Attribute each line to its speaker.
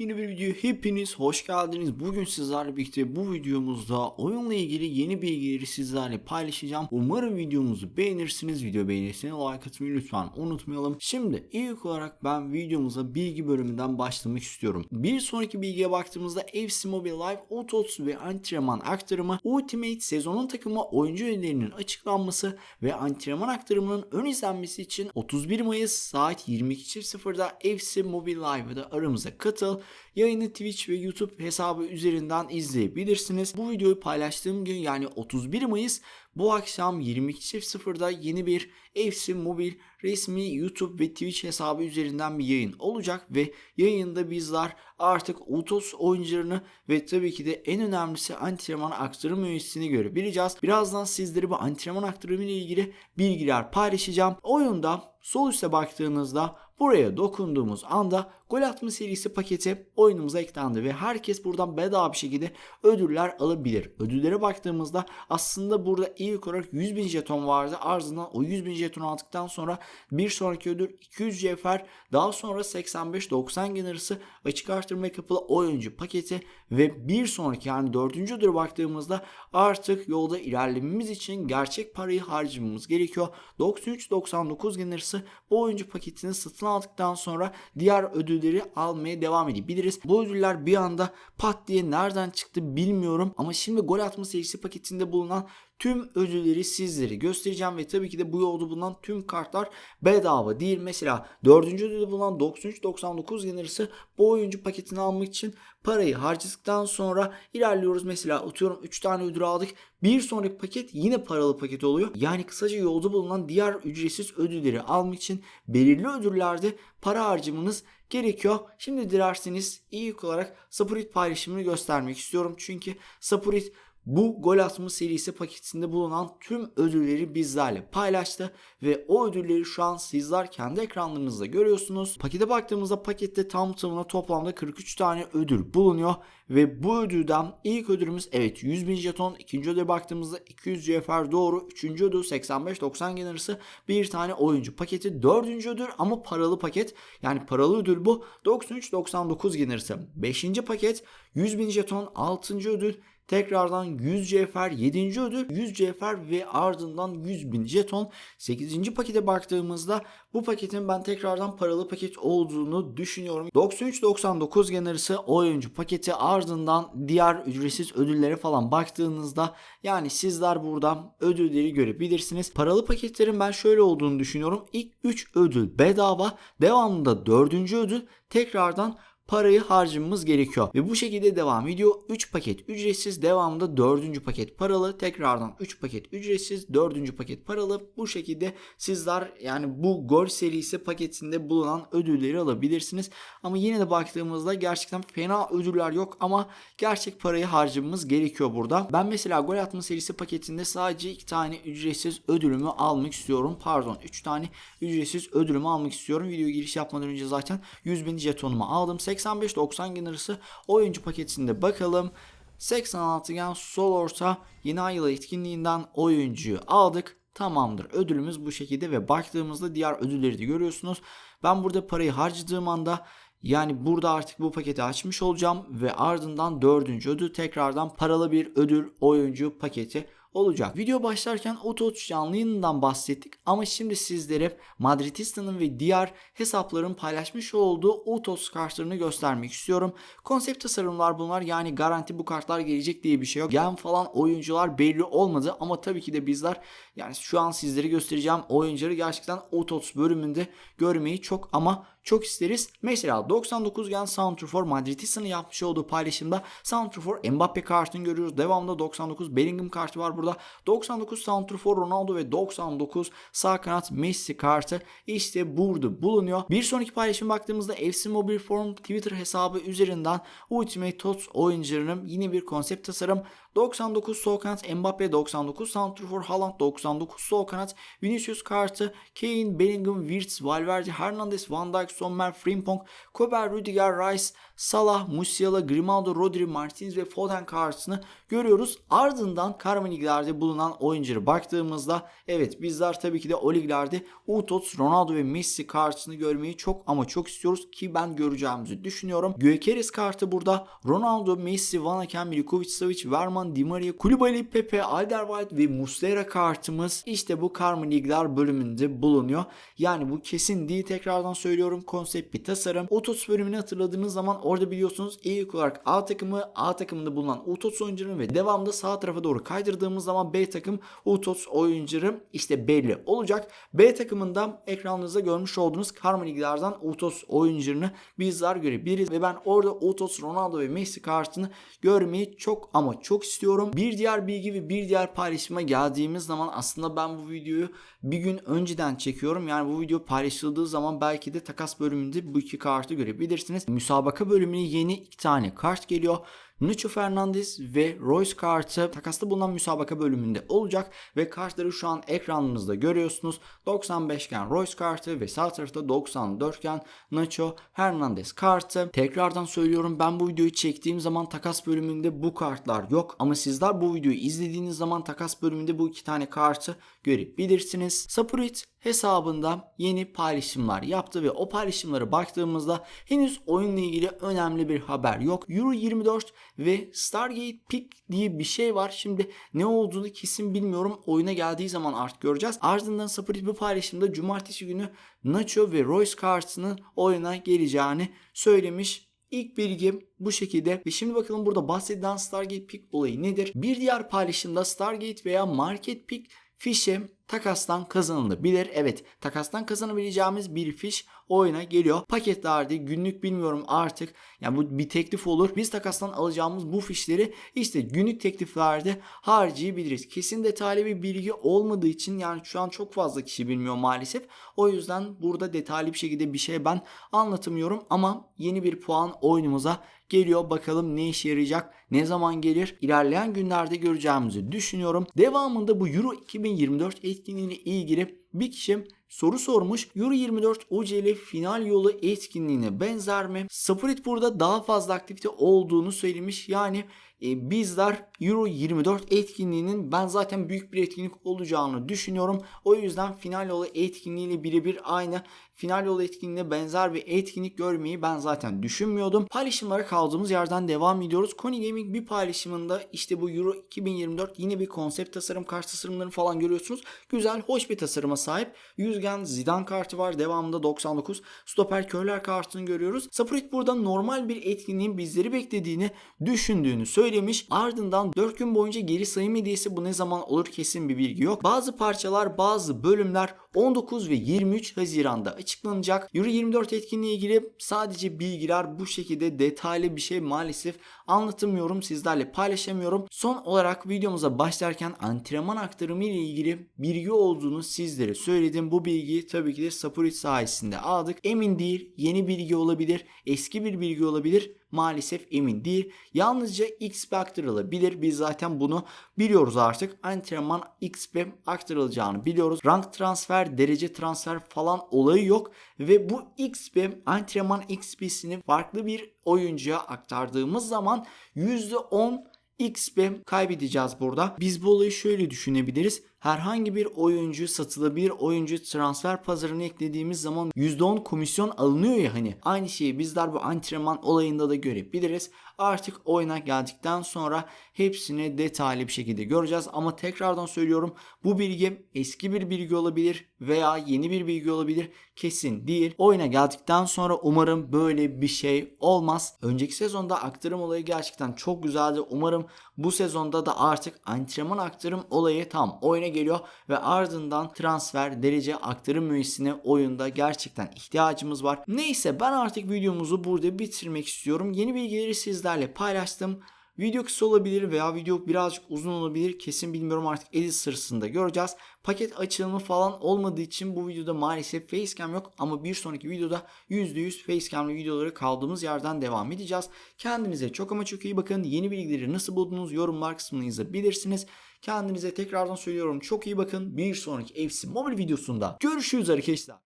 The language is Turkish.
Speaker 1: Yepyeni bir video hepiniz hoş geldiniz. Bugün sizlerle birlikte bu videomuzda oyunla ilgili yeni bilgileri sizlerle paylaşacağım. Umarım videomuzu beğenirsiniz. Video beğenirseniz like atmayı lütfen unutmayalım. Şimdi ilk olarak ben videomuza bilgi bölümünden başlamak istiyorum. Bir sonraki bilgiye baktığımızda FC Mobile Live Autos ve antrenman aktarımı Ultimate sezonun takımı oyuncu üyelerinin açıklanması ve antrenman aktarımının ön izlenmesi için 31 Mayıs saat 22.00'da FC Mobile Live'da aramıza katıl. Yayını Twitch ve YouTube hesabı üzerinden izleyebilirsiniz. Bu videoyu paylaştığım gün yani 31 Mayıs bu akşam 22.00'da yeni bir FC Mobil resmi YouTube ve Twitch hesabı üzerinden bir yayın olacak ve yayında bizler artık Utos oyuncularını ve tabii ki de en önemlisi antrenman aktarım üyesini görebileceğiz. Birazdan sizlere bu antrenman aktarımı ile ilgili bilgiler paylaşacağım. Oyunda sol üste baktığınızda buraya dokunduğumuz anda gol atma serisi paketi oyunumuza eklendi ve herkes buradan bedava bir şekilde ödüller alabilir. Ödüllere baktığımızda aslında burada ilk olarak 100 bin jeton vardı. Ardından o 100 bin jeton aldıktan sonra bir sonraki ödül 200 cevher daha sonra 85-90 gün arası açık artırma kapılı oyuncu paketi ve bir sonraki yani dördüncü ödüle baktığımızda artık yolda ilerlememiz için gerçek parayı harcamamız gerekiyor. 93-99 gün arası bu oyuncu paketini satın aldıktan sonra diğer ödülleri almaya devam edebiliriz. Bu ödüller bir anda pat diye nereden çıktı bilmiyorum ama şimdi gol atma serisi paketinde bulunan tüm ödülleri sizlere göstereceğim ve tabii ki de bu yolda bulunan tüm kartlar bedava değil. Mesela 4. ödülde bulunan 93-99 generisi bu oyuncu paketini almak için parayı harcadıktan sonra ilerliyoruz. Mesela atıyorum 3 tane ödül aldık. Bir sonraki paket yine paralı paket oluyor. Yani kısaca yolda bulunan diğer ücretsiz ödülleri almak için belirli ödüllerde para harcamanız gerekiyor. Şimdi dilerseniz ilk olarak Sapurit paylaşımını göstermek istiyorum. Çünkü Sapurit bu gol atma serisi paketinde bulunan tüm ödülleri bizlerle paylaştı ve o ödülleri şu an sizler kendi ekranlarınızda görüyorsunuz. Pakete baktığımızda pakette tam tamına toplamda 43 tane ödül bulunuyor ve bu ödülden ilk ödülümüz evet 100 bin jeton, ikinci ödüle baktığımızda 200 CFR doğru, üçüncü ödül 85-90 gen arası bir tane oyuncu paketi, dördüncü ödül ama paralı paket yani paralı ödül bu 93-99 gen arası, beşinci paket 100 bin jeton, altıncı ödül Tekrardan 100 CFR 7. ödül 100 CFR ve ardından 100 bin jeton. 8. pakete baktığımızda bu paketin ben tekrardan paralı paket olduğunu düşünüyorum. 93-99 generisi oyuncu paketi ardından diğer ücretsiz ödüllere falan baktığınızda yani sizler burada ödülleri görebilirsiniz. Paralı paketlerin ben şöyle olduğunu düşünüyorum. İlk 3 ödül bedava devamında 4. ödül tekrardan parayı harcamamız gerekiyor. Ve bu şekilde devam ediyor. 3 paket ücretsiz devamında 4. paket paralı. Tekrardan 3 paket ücretsiz 4. paket paralı. Bu şekilde sizler yani bu gol serisi paketinde bulunan ödülleri alabilirsiniz. Ama yine de baktığımızda gerçekten fena ödüller yok ama gerçek parayı harcamamız gerekiyor burada. Ben mesela gol atma serisi paketinde sadece 2 tane ücretsiz ödülümü almak istiyorum. Pardon 3 tane ücretsiz ödülümü almak istiyorum. Video giriş yapmadan önce zaten 100 bin jetonumu aldım. 85-90 gün arası oyuncu paketinde bakalım. 86 gen sol orta yeni ay yılı etkinliğinden oyuncuyu aldık. Tamamdır. Ödülümüz bu şekilde ve baktığımızda diğer ödülleri de görüyorsunuz. Ben burada parayı harcadığım anda yani burada artık bu paketi açmış olacağım ve ardından dördüncü ödül tekrardan paralı bir ödül oyuncu paketi olacak. Video başlarken Auto canlı bahsettik ama şimdi sizlere Madridista'nın ve diğer hesapların paylaşmış olduğu Autos kartlarını göstermek istiyorum. Konsept tasarımlar bunlar yani garanti bu kartlar gelecek diye bir şey yok. Gen falan oyuncular belli olmadı ama tabii ki de bizler yani şu an sizlere göstereceğim oyuncuları gerçekten Autos bölümünde görmeyi çok ama çok isteriz. Mesela 99 gen Santrfor Madridista'nın yapmış olduğu paylaşımda Santrfor Mbappe kartını görüyoruz. Devamında 99 Bellingham kartı var burada. 99 Santrfor Ronaldo ve 99 sağ kanat Messi kartı işte burada bulunuyor. Bir sonraki paylaşım baktığımızda FC Mobile Forum Twitter hesabı üzerinden Ultimate Tots oyuncularının yine bir konsept tasarım 99 sol kanat Mbappe 99 Santrfor Haaland 99 sol kanat Vinicius kartı Kane, Bellingham, Wirtz, Valverde, Hernandez, Van Dijk, Sommer, Frimpong, Kober, Rüdiger, Rice, Salah, Musiala, Grimaldo, Rodri, Martinez ve Foden kartını görüyoruz. Ardından Karma Ligler'de bulunan oyunculara baktığımızda evet bizler tabii ki de o liglerde Utots, Ronaldo ve Messi kartını görmeyi çok ama çok istiyoruz ki ben göreceğimizi düşünüyorum. Gyökeres kartı burada. Ronaldo, Messi, Van Aken, Milikovic, Savic, Verman, Di Maria, Koulibaly, Pepe, Alderweireld ve Muslera kartımız işte bu Karma Ligler bölümünde bulunuyor. Yani bu kesin değil tekrardan söylüyorum konsept bir tasarım. Utots bölümünü hatırladığınız zaman orada biliyorsunuz ilk olarak A takımı A takımında bulunan Utots oyuncuların ve devamında sağ tarafa doğru kaydırdığımız zaman B takım Utots oyuncuları işte belli olacak. B takımında ekranınızda görmüş olduğunuz Karma Liglerden Utots oyuncularını bizler görebiliriz ve ben orada Utots, Ronaldo ve Messi kartını görmeyi çok ama çok istiyorum. Bir diğer bilgi ve bir diğer paylaşıma geldiğimiz zaman aslında ben bu videoyu bir gün önceden çekiyorum. Yani bu video paylaşıldığı zaman belki de takas bölümünde bu iki kartı görebilirsiniz. Müsabaka bölümüne yeni iki tane kart geliyor. Nacho Fernandez ve Royce kartı takasta bulunan müsabaka bölümünde olacak ve kartları şu an ekranınızda görüyorsunuz. 95 iken Royce kartı ve sağ tarafta 94 iken Nacho Hernandez kartı. Tekrardan söylüyorum ben bu videoyu çektiğim zaman takas bölümünde bu kartlar yok ama sizler bu videoyu izlediğiniz zaman takas bölümünde bu iki tane kartı görebilirsiniz. Sapurit hesabında yeni paylaşımlar yaptı ve o paylaşımlara baktığımızda henüz oyunla ilgili önemli bir haber yok. Euro 24 ve Stargate Peak diye bir şey var. Şimdi ne olduğunu kesin bilmiyorum. Oyuna geldiği zaman artık göreceğiz. Ardından Sapurit bu paylaşımda cumartesi günü Nacho ve Royce kartının oyuna geleceğini söylemiş. İlk bilgi bu şekilde. Ve şimdi bakalım burada bahsedilen Stargate Peak olayı nedir? Bir diğer paylaşımda Stargate veya Market Peak fişe takastan kazanılabilir. Evet takastan kazanabileceğimiz bir fiş oyuna geliyor. Paketlerde günlük bilmiyorum artık yani bu bir teklif olur. Biz takastan alacağımız bu fişleri işte günlük tekliflerde harcayabiliriz. Kesin detaylı bir bilgi olmadığı için yani şu an çok fazla kişi bilmiyor maalesef. O yüzden burada detaylı bir şekilde bir şey ben anlatamıyorum ama yeni bir puan oyunumuza geliyor. Bakalım ne işe yarayacak, ne zaman gelir İlerleyen günlerde göreceğimizi düşünüyorum. Devamında bu Euro 2024 etkinliğiyle ilgili bir kişi soru sormuş. Euro 24 UCL final yolu etkinliğine benzer mi? Sapurit burada daha fazla aktivite olduğunu söylemiş. Yani e, bizler Euro 24 etkinliğinin ben zaten büyük bir etkinlik olacağını düşünüyorum. O yüzden final yolu etkinliğiyle birebir aynı final yolu etkinliğine benzer bir etkinlik görmeyi ben zaten düşünmüyordum. Paylaşımlara kaldığımız yerden devam ediyoruz. Kony Gaming bir paylaşımında işte bu Euro 2024 yine bir konsept tasarım kart tasarımlarını falan görüyorsunuz. Güzel, hoş bir tasarıma sahip. Yüzgen Zidane kartı var. Devamında 99. Stoper Köhler kartını görüyoruz. Sapurit burada normal bir etkinliğin bizleri beklediğini düşündüğünü söylemiş. Ardından 4 gün boyunca geri sayım hediyesi bu ne zaman olur kesin bir bilgi yok. Bazı parçalar, bazı bölümler 19 ve 23 Haziran'da açıklanacak. Euro 24 etkinliği ilgili sadece bilgiler bu şekilde detaylı bir şey maalesef anlatamıyorum. Sizlerle paylaşamıyorum. Son olarak videomuza başlarken antrenman aktarımı ile ilgili bilgi olduğunu sizlere söyledim. Bu bilgiyi tabii ki de Sapurit sayesinde aldık. Emin değil. Yeni bilgi olabilir. Eski bir bilgi olabilir maalesef emin değil. Yalnızca XP aktarılabilir. Biz zaten bunu biliyoruz artık. Antrenman XP aktarılacağını biliyoruz. Rank transfer, derece transfer falan olayı yok. Ve bu XP antrenman XP'sini farklı bir oyuncuya aktardığımız zaman %10 XP kaybedeceğiz burada. Biz bu olayı şöyle düşünebiliriz. Herhangi bir oyuncu satılabilir oyuncu transfer pazarına eklediğimiz zaman %10 komisyon alınıyor ya hani. Aynı şeyi bizler bu antrenman olayında da görebiliriz. Artık oyuna geldikten sonra hepsini detaylı bir şekilde göreceğiz. Ama tekrardan söylüyorum bu bilgi eski bir bilgi olabilir veya yeni bir bilgi olabilir. Kesin değil. Oyuna geldikten sonra umarım böyle bir şey olmaz. Önceki sezonda aktarım olayı gerçekten çok güzeldi. Umarım bu sezonda da artık antrenman aktarım olayı tam oyuna geliyor ve ardından transfer derece aktarım mühendisine oyunda gerçekten ihtiyacımız var. Neyse ben artık videomuzu burada bitirmek istiyorum. Yeni bilgileri sizlerle paylaştım. Video kısa olabilir veya video birazcık uzun olabilir. Kesin bilmiyorum artık edit sırasında göreceğiz. Paket açılımı falan olmadığı için bu videoda maalesef facecam yok. Ama bir sonraki videoda %100 facecamlı videoları kaldığımız yerden devam edeceğiz. Kendinize çok ama çok iyi bakın. Yeni bilgileri nasıl buldunuz yorumlar kısmını yazabilirsiniz. Kendinize tekrardan söylüyorum çok iyi bakın. Bir sonraki FC Mobile videosunda görüşürüz arkadaşlar.